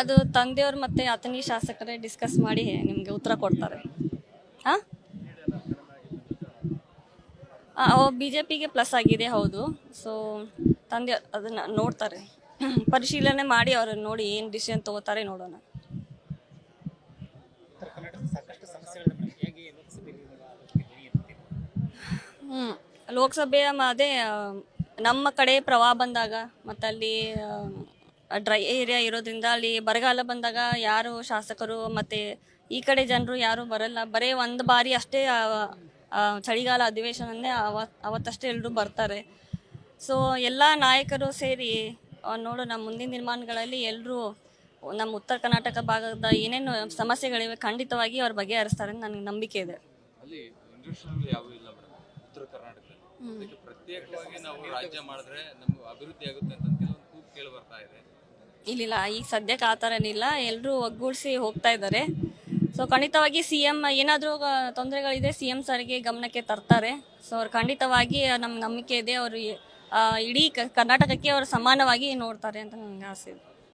ಅದು ತಂದೆಯವ್ರು ಮತ್ತೆ ಅತನಿ ಶಾಸಕರೇ ಡಿಸ್ಕಸ್ ಮಾಡಿ ನಿಮಗೆ ಉತ್ತರ ಕೊಡ್ತಾರೆ. ಹಾಂ? ಬಿ ಜೆ ಪಿಗೆ ಪ್ಲಸ್ ಆಗಿದೆ, ಹೌದು. ಸೊ ತಂದೆ ಅದನ್ನ ನೋಡ್ತಾರೆ. ಪರಿಶೀಲನೆ ಮಾಡಿ ಅವ್ರು ನೋಡಿ ಏನು ಡಿಸಿಷನ್ ತಗೋತಾರೆ ನೋಡೋಣ? ಹ್ಮ್, ಲೋಕಸಭೆಯ ಅದೇ ನಮ್ಮ ಕಡೆ ಪ್ರವಾಹ ಬಂದಾಗ ಮತ್ತು ಅಲ್ಲಿ ಡ್ರೈ ಏರಿಯಾ ಇರೋದ್ರಿಂದ ಅಲ್ಲಿ ಬರಗಾಲ ಬಂದಾಗ ಯಾರು ಶಾಸಕರು ಮತ್ತು ಈ ಕಡೆ ಜನರು ಯಾರು ಬರಲ್ಲ. ಬರೀ ಒಂದು ಬಾರಿ ಅಷ್ಟೇ ಚಳಿಗಾಲ ಅಧಿವೇಶನನೇ ಅವ, ಅವತ್ತಷ್ಟೇ ಎಲ್ಲರೂ ಬರ್ತಾರೆ. ಸೊ ಎಲ್ಲ ನಾಯಕರು ಸೇರಿ ನೋಡು ನಮ್ಮ ಮುಂದಿನ ನಿರ್ಮಾಣಗಳಲ್ಲಿ ಎಲ್ಲರೂ ನಮ್ಮ ಉತ್ತರ ಕರ್ನಾಟಕ ಭಾಗದ ಏನೇನು ಸಮಸ್ಯೆಗಳಿವೆ ಖಂಡಿತವಾಗಿ ಅವ್ರ ಬಗೆಹರಿಸ್ತಾರೆ ನನಗೆ ನಂಬಿಕೆ ಇದೆ. ಅದಕ್ಕೆ ಪ್ರತ್ಯೇಕವಾಗಿ ನಾವು ರಾಜ್ಯ ಮಾಡಿದ್ರೆ ನಮ್ಗೆ ಅಭಿವೃದ್ಧಿ ಆಗುತ್ತೆ ಅಂತ ಕೆಲವೊಂದು ಕೂಗು ಕೇಳಿ ಬರ್ತಾ ಇದೆ. ಇಲ್ಲಿಲ್ಲ ಈಗ ಸದ್ಯಕ್ಕೆ ಆ ಥರ ಏನಿಲ್ಲ ಎಲ್ಲರೂ ಒಗ್ಗೂಡಿಸಿ ಹೋಗ್ತಾ ಇದ್ದಾರೆ. ಸೊ ಖಂಡಿತವಾಗಿ ಸಿ ಎಂ ಏನಾದರೂ ತೊಂದರೆಗಳಿದೆ ಸಿ ಎಂ ಸರ್ಗೆ ಗಮನಕ್ಕೆ ತರ್ತಾರೆ. ಸೊ ಅವ್ರು ಖಂಡಿತವಾಗಿ ನಮ್ಮ ನಂಬಿಕೆ ಇದೆ. ಅವರು ಇಡೀ ಕರ್ನಾಟಕಕ್ಕೆ ಅವರು ಸಮಾನವಾಗಿ ನೋಡ್ತಾರೆ ಅಂತ ನನಗೆ ಆಸೆ ಇದೆ.